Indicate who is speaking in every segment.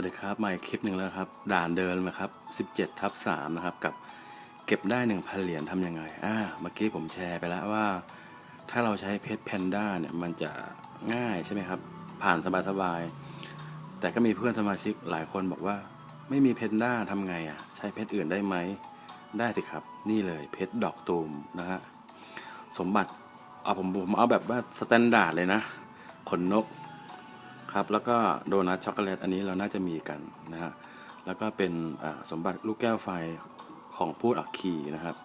Speaker 1: วัสดีครับมาอีกคลิปหนึ่งแล้วครับ ด่านเดินนะครับ17ทับ3นะครับกับเก็บได้ 1,000 เหรียญทำยังไงอ่าเมื่อกี้ผมแชร์ไปแล้วว่า ถ้าเราใช้เพชรแพนด้าเนี่ยมันจะง่ายใช่ไหมครับ ผ่านสบายๆ แต่ก็มีเพื่อนสมาชิกหลายคนบอกว่า ไม่มีเพนด้าทำไงอะ ใช้เพชรอื่นได้ไหม ได้สิครับ นี่เลยเพชรดอกตูมนะฮะสมบัติเอาผมผมเอาแบบว่าสแตนดาร์ดเลยนะขนนก ครับแล้วก็โดนัทช็อกโกแลตอันนี้เราน่าจะมีกันนะฮะแล้วก็เป็นสมบัติลูกแก้วไฟของพูดอักคีนะครับ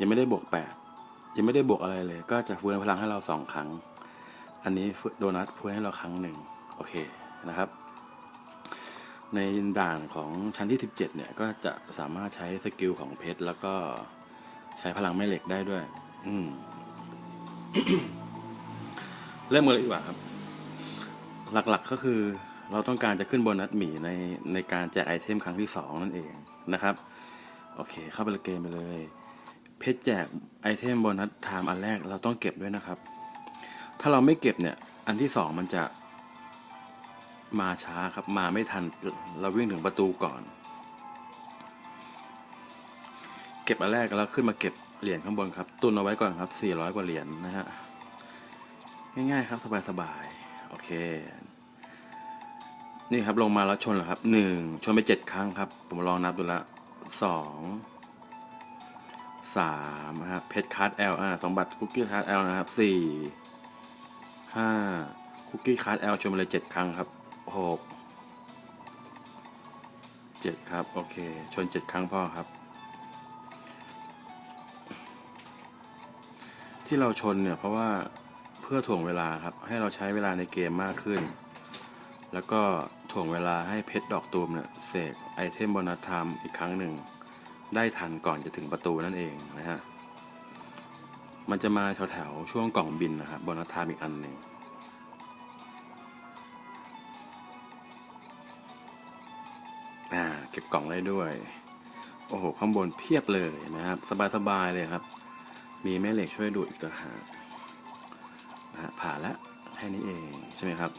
Speaker 1: ยังไม่ได้บวก 8 ยังไม่ได้บวกอะไรเลย ก็จะฟื้นพลังให้เราสองครั้ง อันนี้โดนัทฟื้นให้เราครั้งหนึ่งโอเคนะครับ ในด่านของชั้นที่ 17 เนี่ย ก็จะสามารถใช้สกิลของเพชรแล้วก็ใช้พลังแม่เหล็กได้ด้วย อืมเริ่มกันเลยดีกว่าครับ หลักๆก็คือเราต้องการจะขึ้นโบนัสหมีในในการแจกไอเทมครั้งที่ 2 นั่นเองนะครับ โอเคเข้าไปในเกมไปเลย เพชรแจกไอเทมโบนัสไทม์อันแรกเราต้องเก็บด้วยนะครับ ถ้าเราไม่เก็บเนี่ย อันที่สองมันจะมาช้าครับมาไม่ทันเราวิ่งถึงประตูก่อน เก็บอันแรกแล้วขึ้นมาเก็บเหรียญข้างบนครับ ตุนเอาไว้ก่อนครับ 400 กว่าเหรียญนะฮะง่ายๆครับสบายๆโอเค นี่ครับลงมาแล้วชนเหรอครับหนึ่งชนไปเจ็ดครั้งครับ ผมลองนับดูละสองสามนะครับเพชรคัสแอลอ่าสมบัติคุกกี้คัสแอลนะครับสี่ห้าคุกกี้คัสแอลชนไปเลยเจ็ดครั้งครับหกเจ็ดครับ โอเค ชนเจ็ดครั้งพ่อครับ ที่เราชนเนี่ยเพราะว่าเพื่อถ่วงเวลาครับ ให้เราใช้เวลาในเกมมากขึ้น แล้วก็ ถ่วงเวลาให้เพชรดอกตูมเนี่ยเสกไอเทมโบนัสไทม์อีกครั้งหนึ่ง ได้ทันก่อนจะถึงประตูนั่นเองนะฮะ มันจะมาแถวๆช่วงกล่องบินนะครับโบนัสไทม์อีกอันหนึ่งอ่าเก็บกล่องได้ด้วย โอ้โห ข้างบนเพียบเลยนะครับ สบายๆเลยครับ มีแม่เหล็กช่วยดูดอีกต่างหากผ่านแล้วแค่นี้เองใช่ไหมครับ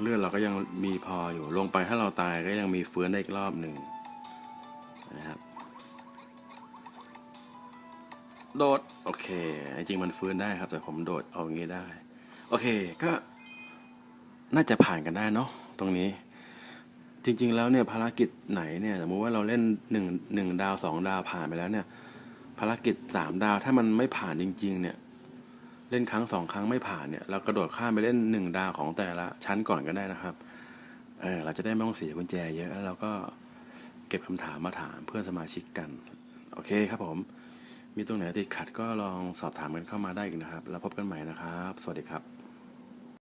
Speaker 1: เลือดเราก็ยังมีพออยู่ ลงไปถ้าเราตายก็ยังมีเฟื้นได้อีกรอบหนึ่งนะครับ โดด โอเค จริงมันฟื้นได้ครับ แต่ผมโดดเอาอย่างนี้ได้ โอเคก็น่าจะผ่านกันได้เนาะตรงนี้ จริง ๆ แล้วเนี่ยภารกิจไหนเนี่ยสมมติว่าเราเล่นหนึ่งหนึ่งดาวสองดาวผ่านไปแล้วเนี่ย ภารกิจสามดาวถ้ามันไม่ผ่านจริง ๆ เนี่ย เล่นครั้งสองครั้งไม่ผ่านเนี่ยเรากระโดดข้ามไปเล่นหนึ่งดาวของแต่ละชั้นก่อนก็ได้นะครับ เออเราจะได้ไม่ต้องเสียกุญแจเยอะแล้วเราก็เก็บคำถามมาถามเพื่อนสมาชิกกัน โอเคครับผม มีตรงไหนติดขัดก็ลองสอบถามกันเข้ามาได้อีกนะครับ แล้วพบกันใหม่นะครับ สวัสดีครับ